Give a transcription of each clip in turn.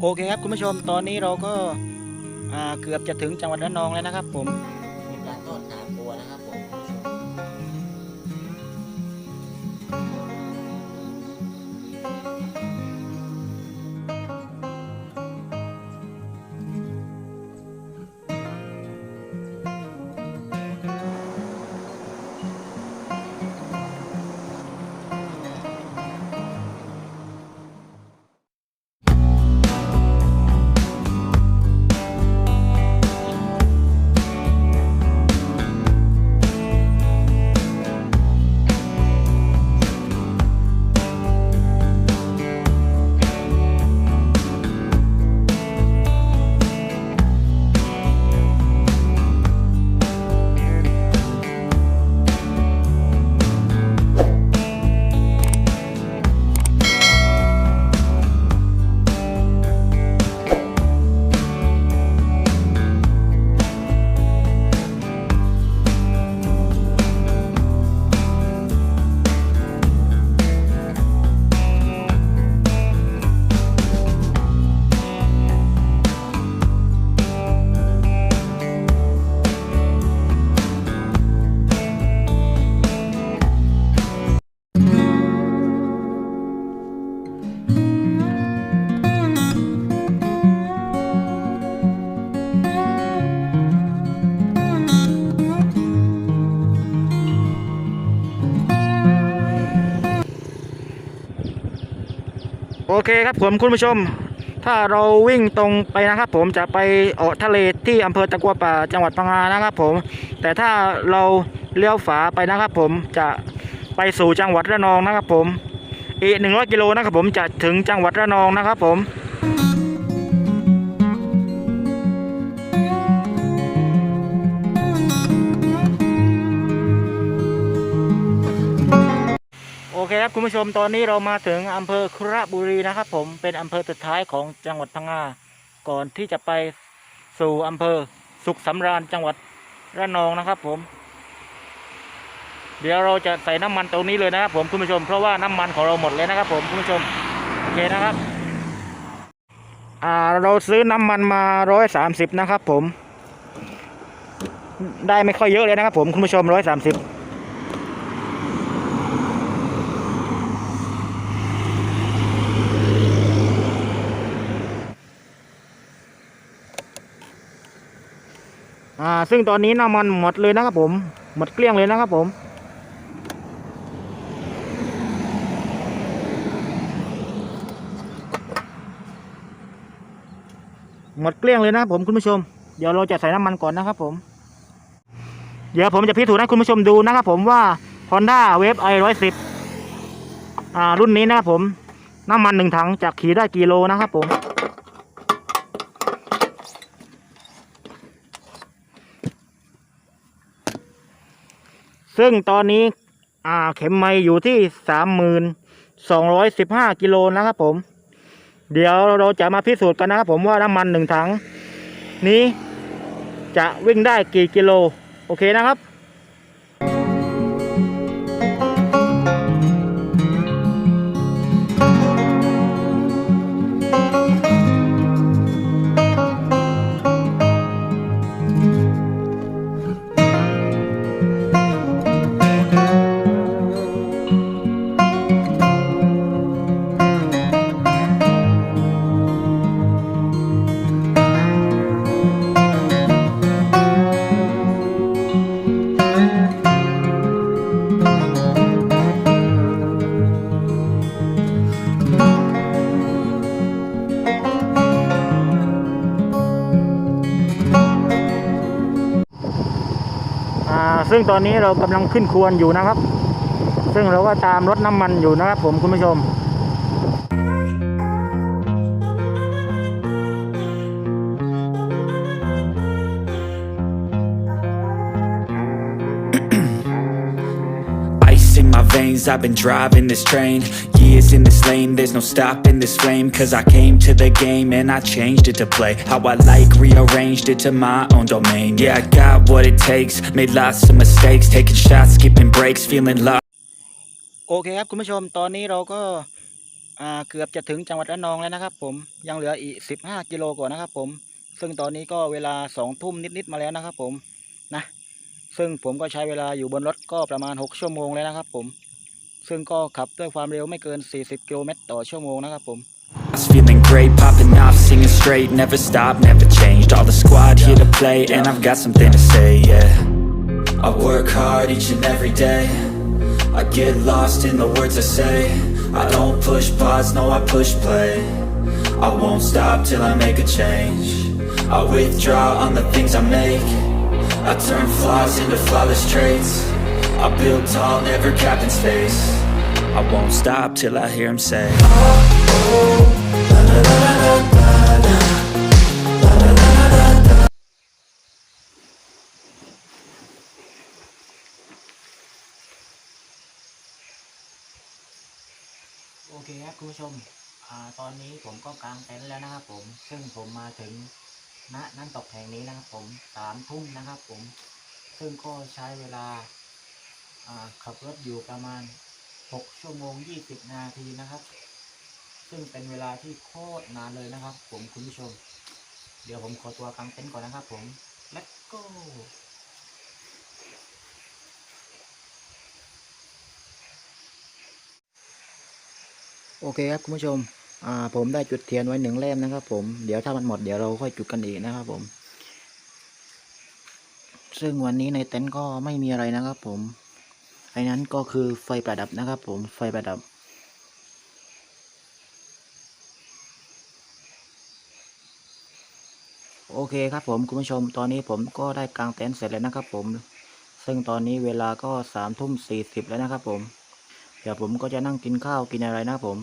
โอเคครับคุณผู้ชมตอนนี้เราก็เกือบจะถึงจังหวัดระนองแล้วนะครับผม เคครับผมคุณผู้ชม ถ้าเราวิ่งตรงไปนะครับผมจะไปออกทะเลที่อำเภอตะกัวป่าจังหวัดพังงานะครับผม แต่ถ้าเราเลี้ยวฝาไปนะครับผมจะไปสู่จังหวัดระนองนะครับผม อีก100กิโลนะครับผมจะถึงจังหวัดระนองนะครับผม เคครับคุณผู้ชมตอนนี้เรามาถึงอำเภอคุระบุรีนะครับ ผมเป็นอำเภอสุดท้ายของจังหวัดพังงาก่อนที่จะไปสู่อำเภอสุขสำราญจังหวัดระนองนะครับ ผม เดี๋ยวเราจะใส่น้ำมันตรงนี้เลยนะครับ ผมคุณผู้ชมเพราะว่าน้ำมันของเราหมดเลยนะครับ ผมคุณผู้ชมโอเคนะครับ อ่าเราซื้อน้ำมันมาร้อยสามสิบนะครับ ผม ได้ไม่ค่อยเยอะเลยนะครับ ผมคุณผู้ชมร้อยสามสิบ อ่าซึ่งตอนนี้น้ำมันหมดเลยนะครับผม หมดเกลี้ยงเลยนะครับผมหมดเกลี้ยงเลยนะครับผมคุณผู้ชม เดี๋ยวเราจะใส่น้ำมันก่อนนะครับผม เดี๋ยวผมจะพิสูจน์ให้คุณผู้ชมดูนะครับผมว่า Honda Wave i 110อ่ารุ่นนี้นะครับผม น้ำมันหนึ่งถังจะขี่ได้กี่โลนะครับผม ซึ่งตอนนี้อ่าเข็มไม้อยู่ที่สามหมื่นสองร้อยสิบห้ากิโลนะครับผม เดี๋ยวเราจะมาพิสูจน์กันนะครับผมว่าน้ำมันหนึ่งถัง นี้จะวิ่งได้กี่กิโล โอเคนะครับ ซึ่งตอนนี้เรากำลังขึ้นควรอยู่นะครับ ซึ่งเราก็ตามรถน้ำมันอยู่นะครับ ผมคุณผู้ชม Ice in my veins, I've been driving this train Years in this lane, there's no stopping this flame Cause I came to the game and I changed it to play How I like, rearranged it to my own domain Yeah, I got what it takes, made lots of mistakes Taking shots, skipping breaks, feeling lost โอเคครับคุณผู้ชมตอนนี้เราก็เกือบจะถึงจังหวัดระนองแล้วนะครับผมยังเหลืออีก 15 กิโลกว่านะครับผมซึ่งตอนนี้ก็เวลา2ทุ่มนิดๆมาแล้วนะครับผมนะซึ่งผมก็ใช้เวลาอยู่บนรถก็ประมาณ 6 ชั่วโมงแล้วนะครับผม ซึ่งก็ขับด้วยความเร็วไม่เกิน 40 กิโลเมตรต่อชั่วโมงนะครับผม I was feeling great, popping off, singing straight, never stopped, never changed. All the squad here to play, and I've got something to say, yeah. I work hard each and every day. I get lost in the words I say. I don't push pause, no, I push play. I won't stop till I make a change. I withdraw on the things I make. I turn flaws into flawless traits. I build tall, never capped in space. I won't stop till I hear him say. โอเคครับคุณผู้ชมอตอนนี้ผมก็กางเต็นท์แล้วนะครับผม ซึ่งผมมาถึงณน้ำตกแห่งนี้นะครับผมสามทุ่มนะครับผม ซึ่งก็ใช้เวลา ขับรถอยู่ประมาณหกชั่วโมงยี่สิบนาทีนะครับ ซึ่งเป็นเวลาที่โคตรนานเลยนะครับ ผมคุณผู้ชม เดี๋ยวผมขอตัวกางเต็นท์ก่อนนะครับผม let's go โอเคครับคุณผู้ชม อ่า ผมได้จุดเทียนไว้หนึ่งเล่มนะครับ ผม เดี๋ยวถ้ามันหมดเดี๋ยวเราค่อยจุดกันอีกนะครับ ผม ซึ่งวันนี้ในเต็นท์ก็ไม่มีอะไรนะครับ ผม นั้นก็คือไฟประดับนะครับผมไฟประดับ โอเคครับผมคุณผู้ชมตอนนี้ผมก็ได้กางเต็นท์เสร็จแล้วนะครับผม ซึ่งตอนนี้เวลาก็สามทุ่มสี่สิบแล้วนะครับผม เดี๋ยวผมก็จะนั่งกินข้าวกินอะไรนะผม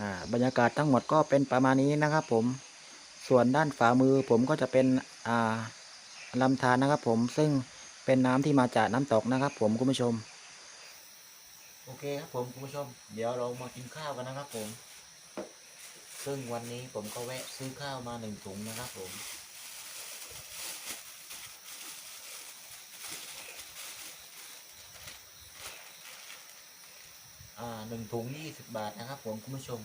อ่าบรรยากาศทั้งหมดก็เป็นประมาณนี้นะครับผม ส่วนด้านฝ่ามือผมก็จะเป็นอ่าลำธารนะครับผมซึ่ง เป็นน้ำที่มาจากน้ำตกนะครับ ผมคุณผู้ชม โอเคครับผมคุณผู้ชม เดี๋ยวเรามากินข้าวกันนะครับผม ซึ่งวันนี้ผมก็แวะซื้อข้าวมาหนึ่งถุงนะครับผมอ่าหนึ่งถุงยี่สิบบาทนะครับผมคุณผู้ชม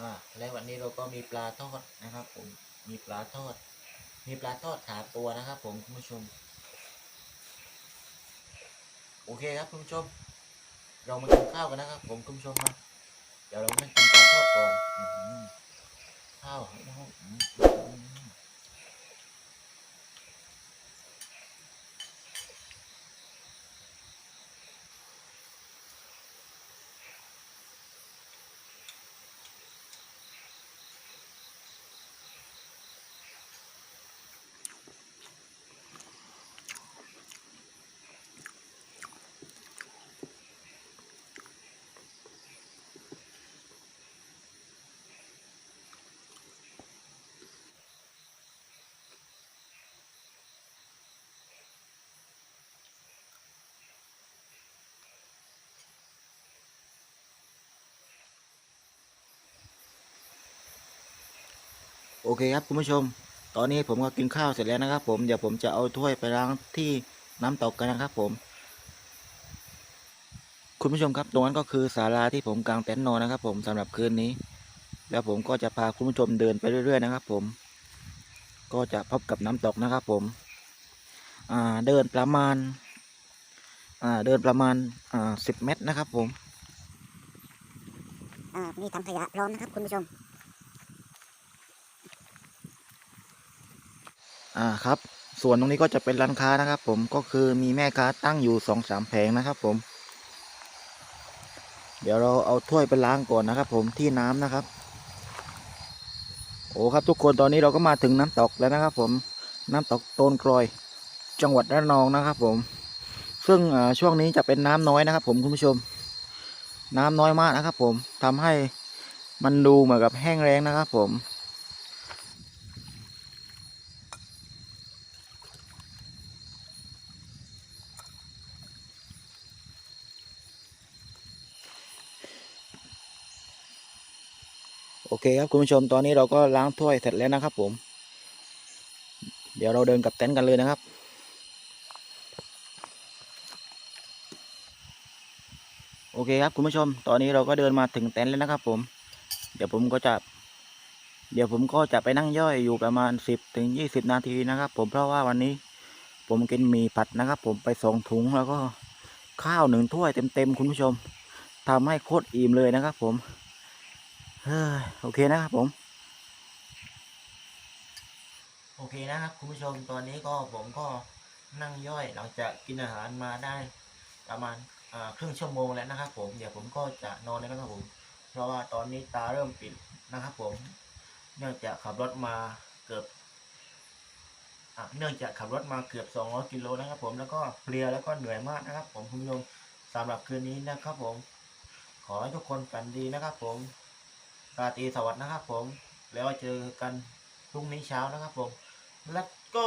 อ่าและวันนี้เราก็ มีปลาทอดนะครับ ผมมีปลาทอด มีปลาทอดสามตัวนะครับ ผมคุณผู้ชม โอเคครับคุณผู้ชม เรามากินข้าวกันนะครับ ผมคุณผู้ชมมาเดี๋ยวเรามากินปลาทอดก่อนอื้อหือข้าวหอ โอเคครับคุณผู้ชม ตอนนี้ผมก็กินข้าวเสร็จแล้วนะครับผมเดี๋ยวผมจะเอาถ้วยไปล้างที่น้ำตกกันนะครับผม คุณผู้ชมครับตรงนั้นก็คือศาลาที่ผมกางเต็นท์นอนนะครับ ผมสำหรับคืนนี้ แล้วผมก็จะพาคุณผู้ชมเดินไปเรื่อย ๆ นะครับ ผม ก็จะพบกับน้ำตกนะครับผมเดินประมาณาเดินประมาณสิบเมตรนะครับผมมีถังขยะพร้อมนะครับคุณผู้ชม อ่าครับ ส่วนตรงนี้ก็จะเป็นร้านค้านะครับ ผมก็คือมีแม่ค้าตั้งอยู่สองสามแผงนะครับ ผม เดี๋ยวเราเอาถ้วยไปล้างก่อนนะครับ ผมที่น้ำนะครับ โอ้ครับทุกคนตอนนี้เราก็มาถึงน้ำตกแล้วนะครับ ผมน้ำตกโตนกรอย จังหวัดระนองนะครับ ผม ซึ่งอ่าช่วงนี้จะเป็นน้ำน้อยนะครับ ผมคุณผู้ชม น้ำน้อยมากนะครับ ผมทำให้มันดูเหมือนกับแห้งแล้งนะครับ ผม โอเคครับคุณผู้ชมตอนนี้เราก็ล้างถ้วยเสร็จแล้วนะครับผม เดี๋ยวเราเดินกลับเต็นท์กันเลยนะครับโอเคครับคุณผู้ชม ตอนนี้เราก็เดินมาถึงเต็นท์แล้วนะครับผม เดี๋ยวผมก็จะ เดี๋ยวผมก็จะไปนั่งย่อยอยู่ประมาณสิบถึงยี่สิบนาทีนะครับ ผมเพราะว่าวันนี้ผมกินหมี่ผัดนะครับ ผมไปสองถุงแล้วก็ข้าวหนึ่งถ้วยเต็มๆคุณผู้ชมทำให้โคตรอิ่มเลยนะครับ ผม โอเคนะครับผม โอเคนะครับคุณผู้ชมตอนนี้ก็ผมก็นั่งย่อยหลังจากกินอาหารมาได้ประมาณครึ่งชั่วโมงแล้วนะครับ ผมเดี๋ยวผมก็จะนอนแล้วนะครับผม เพราะว่าตอนนี้ตาเริ่มปิดนะครับผม เนื่องจากขับรถมาเกือบอเนื่องจากขับรถมาเกือบ 200 กิโลนะครับ ผมแล้วก็เพลียแล้วก็เหนื่อยมากนะครับ ผมคุณผู้ชมสำหรับคืนนี้นะครับ ผม ขอให้ทุกคนฝันดีนะครับ ผม ราตรีสวัสดิ์นะครับผม แล้วเจอกันพรุ่งนี้เช้านะครับผม แล้วก็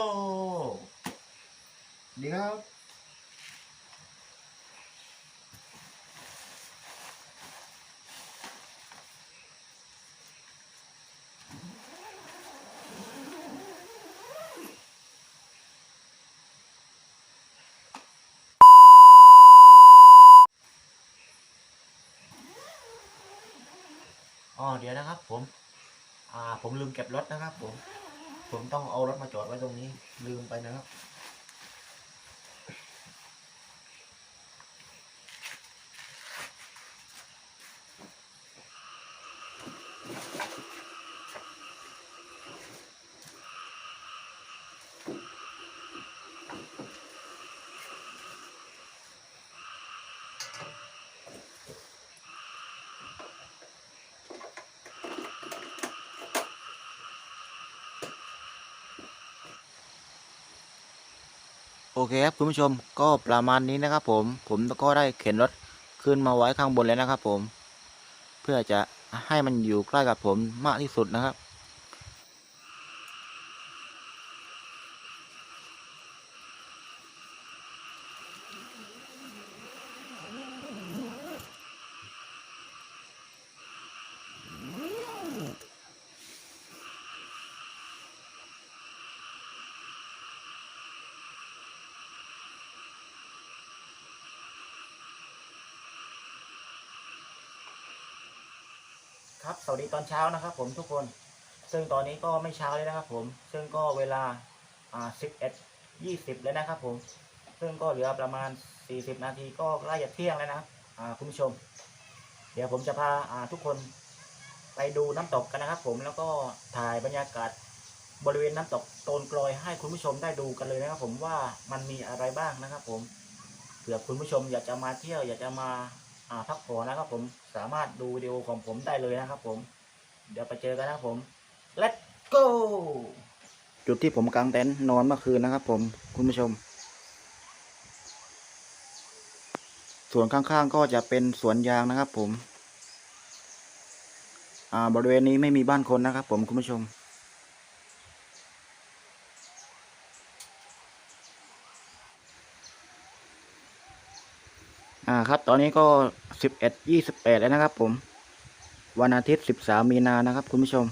ดีครับ อ๋อเดี๋ยวนะครับ ผม อ่า ผมลืมเก็บรถนะครับ ผม ผมต้องเอารถมาจอดไว้ตรงนี้ ลืมไปนะครับ โอเคครับคุณผู้ชมก็ประมาณนี้นะครับผมผมก็ได้เข็นรถขึ้นมาไว้ข้างบนแล้วนะครับผม เพื่อจะให้มันอยู่ใกล้กับผมมากที่สุดนะครับ ครับสวัสดีตอนเช้านะครับ ผมทุกคน ซึ่งตอนนี้ก็ไม่เช้าเลยนะครับ ผม ซึ่งก็เวลาอ่าสิบเอ็ดยี่สิบแล้วนะครับ ผม ซึ่งก็เหลือประมาณสี่สิบนาทีก็ใกล้จะเที่ยงแล้วนะครับอ่าคุณผู้ชม เดี๋ยวผมจะพาอ่าทุกคนไปดูน้ำตกกันนะครับ ผมแล้วก็ถ่ายบรรยากาศบริเวณน้ำตกโตนกลอยให้คุณผู้ชมได้ดูกันเลยนะครับ ผมว่ามันมีอะไรบ้างนะครับ ผมเผื่อคุณผู้ชมอยากจะมาเที่ยวอยากจะมา พักผ่อนนะครับผมสามารถดูวิดีโอของผมได้เลยนะครับผม เดี๋ยวไปเจอกันนะครับผม let's go จุดที่ผมกางเต็นท์นอนเมื่อคืนนะครับ ผมคุณผู้ชม ส่วนข้างๆก็จะเป็นสวนยางนะครับ ผมบริเวณนี้ไม่มีบ้านคนนะครับ ผมคุณผู้ชม อ่าครับ ตอนนี้ก็สิบเอ็ดยี่สิบแปดแล้วนะครับผม วันอาทิตย์สิบสามมีนานะครับ คุณผู้ชม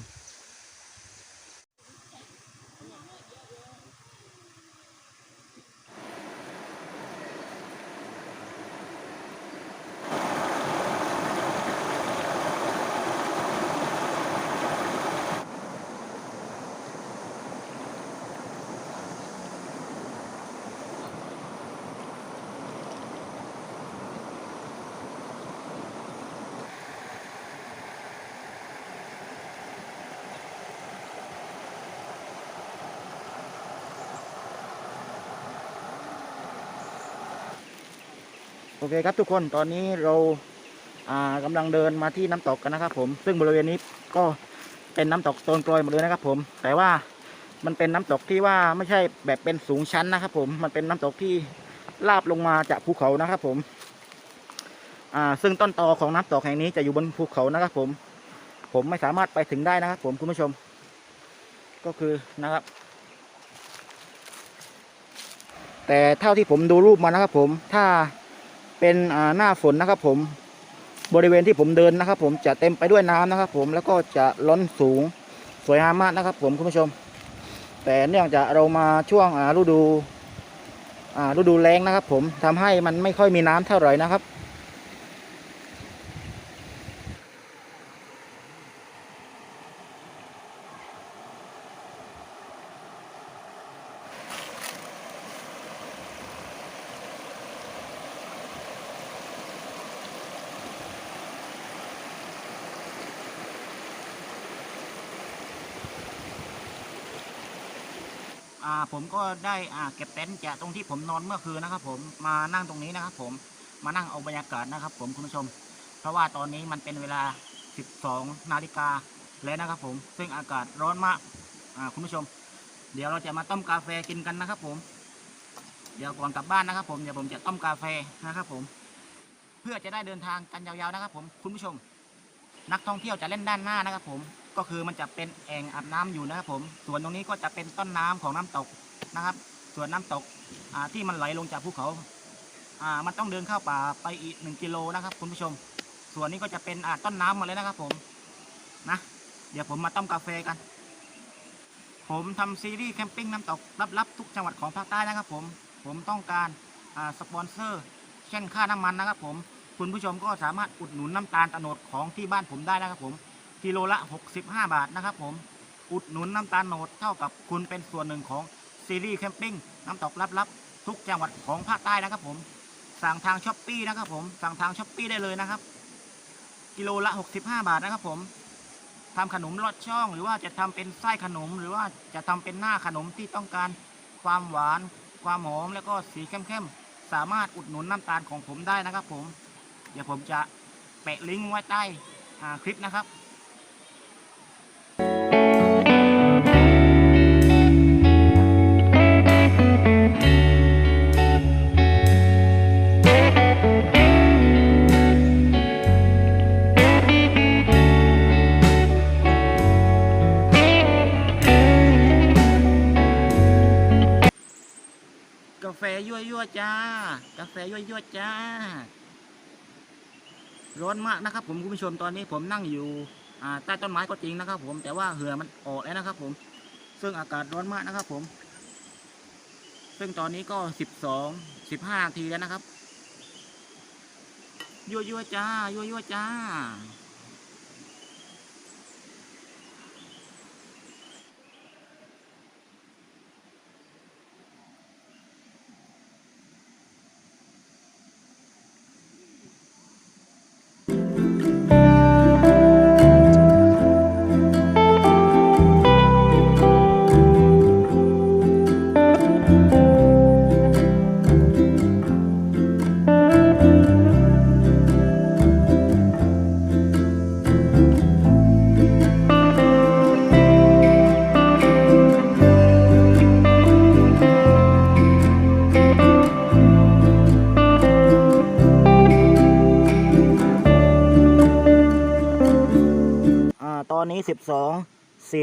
อเคครับทุกคนตอนนี้เราอ่ากำลังเดินมาที่น้ำตกกันนะครับผม ซึ่งบริเวณนี้ก็เป็นน้ำตกโตนกลอยหมดเลยนะครับ ผม แต่ว่ามันเป็นน้ำตกที่ว่าไม่ใช่แบบเป็นสูงชั้นนะครับ ผม มันเป็นน้ำตกที่ลาบลงมาจากภูเขานะครับ ผม อ่า ซึ่งต้นตอของน้ำตกแห่งนี้จะอยู่บนภูเขานะครับ ผม ผมไม่สามารถไปถึงได้นะครับ ผมคุณผู้ชม ก็คือนะครับ แต่เท่าที่ผมดูรูปมานะครับ ผม ถ้า เป็นหน้าฝนนะครับผมบริเวณที่ผมเดินนะครับ ผมจะเต็มไปด้วยน้ำนะครับ ผมแล้วก็จะล้นสูงสวยงามมากนะครับ ผมคุณผู้ชม แต่เนื่องจากเรามาช่วงฤดูฤดูแล้งนะครับ ผมทำให้มันไม่ค่อยมีน้ำเท่าไหร่นะครับ อ่าผมก็ได้อ่าเก็บเต็นท์จากตรงที่ผมนอนเมื่อคืนนะครับ ผมมานั่งตรงนี้นะครับ ผมมานั่งเอาบรรยากาศนะครับ ผมคุณผู้ชม เพราะว่าตอนนี้มันเป็นเวลา 12 นาฬิกาแล้วนะครับ ผมซึ่งอากาศร้อนมากอ่าคุณผู้ชม เดี๋ยวเราจะมาต้มกาแฟกินกันนะครับ ผม เดี๋ยวก่อนกลับบ้านนะครับ ผมเดี๋ยวผมจะต้มกาแฟนะครับ ผม เพื่อจะได้เดินทางกันยาวๆนะครับ ผมคุณผู้ชม นักท่องเที่ยวจะเล่นด้านหน้านะครับ ผม ก็คือมันจะเป็นแอ่งอาบน้ำอยู่นะครับผม ส่วนตรงนี้ก็จะเป็นต้นน้ำของน้ำตกนะครับ ส่วนน้ำตกที่มันไหลลงจากภูเขาอ่ามันต้องเดินเข้าป่าไปอีกหนึ่งกิโลนะครับคุณผู้ชม ส่วนนี้ก็จะเป็นอาต้นน้ำหมดเลยนะครับผมนะเดี๋ยวผมมาต้มกาแฟกัน ผมทำซีรีส์แคมปิ้งน้ำตกลับๆทุกจังหวัดของภาคใต้นะครับผมผมต้องการอ่าสปอนเซอร์ เช่นค่าน้ำมันนะครับผมคุณผู้ชมก็สามารถอุดหนุนน้ำตาลตะโนดของที่บ้านผมได้นะครับผม กิโลละ 65 บาทนะครับผม อุดหนุนน้ำตาลโนดเท่ากับคุณเป็นส่วนหนึ่งของซีรีส์แคมปิ้งน้ำตกลับๆทุกจังหวัดของภาคใต้นะครับผม สั่งทางช้อปปีนะครับผม สั่งทางช้อปปีได้เลยนะครับ กิโลละ 65 บาทนะครับผมทำขนมลอดช่องหรือว่าจะทำเป็นไส้ขนม หรือว่าจะทำเป็นหน้าขนมที่ต้องการความหวาน ความหอม แล้วก็สีเข้มๆ สามารถอุดหนุนน้ำตาลของผมได้นะครับผม เดี๋ยวผมจะแปะลิงก์ไว้ใต้คลิปนะครับ แฟยั่วยั่วๆจ้า กาแฟยั่วยั่วๆจ้า ร้อนมากนะครับ ผมคุณผู้ชมตอนนี้ผมนั่งอยู่ใต้ต้นไม้ก็จริงนะครับ ผมแต่ว่าเหือมันออกแล้วนะครับ ผม ซึ่งอากาศร้อนมากนะครับ ผม ซึ่งตอนนี้ก็สิบสองสิบห้านาทีแล้วนะครับยั่วยั่วๆจ้ายั่วยั่วๆจ้าอ่า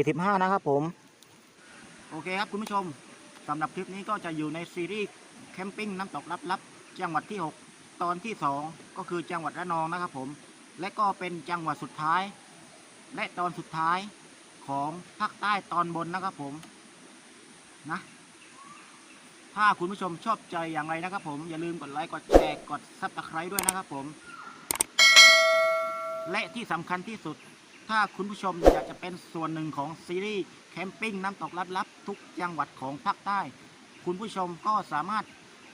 สิบห้านะครับผม โอเคครับคุณผู้ชมสำหรับคลิปนี้ก็จะอยู่ในซีรีส์แคมปิ้งน้ำตกลับๆจังหวัดที่ 6 ตอนที่ 2 ก็คือจังหวัดระนองนะครับผม และก็เป็นจังหวัดสุดท้าย และตอนสุดท้ายของภาคใต้ตอนบนนะครับผมนะถ้าคุณผู้ชมชอบใจอย่างไรนะครับผมอย่าลืมกดไลค์กดแชร์กดซับสไครต์ด้วยนะครับผม และที่สำคัญที่สุด ถ้าคุณผู้ชมอยากจะเป็นส่วนหนึ่งของซีรีส์แคมปิ้งน้ำตกลับๆทุกจังหวัดของภาคใต้ คุณผู้ชมก็สามารถ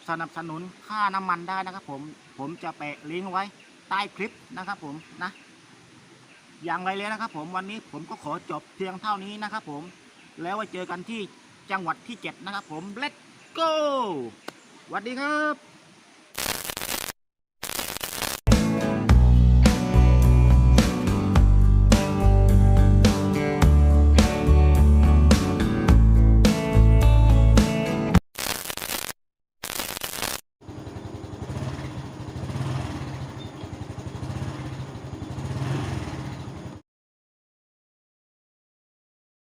สนับสนุนค่าน้ำมันได้นะครับผม ผมจะแปะลิงก์ไว้ใต้คลิปนะครับผมนะ อย่างไรเลยนะครับ ผมวันนี้ผมก็ขอจบเพียงเท่านี้นะครับผม แล้วไว้เจอกันที่จังหวัดที่ 7 นะครับผม let's go สวัสดีครับ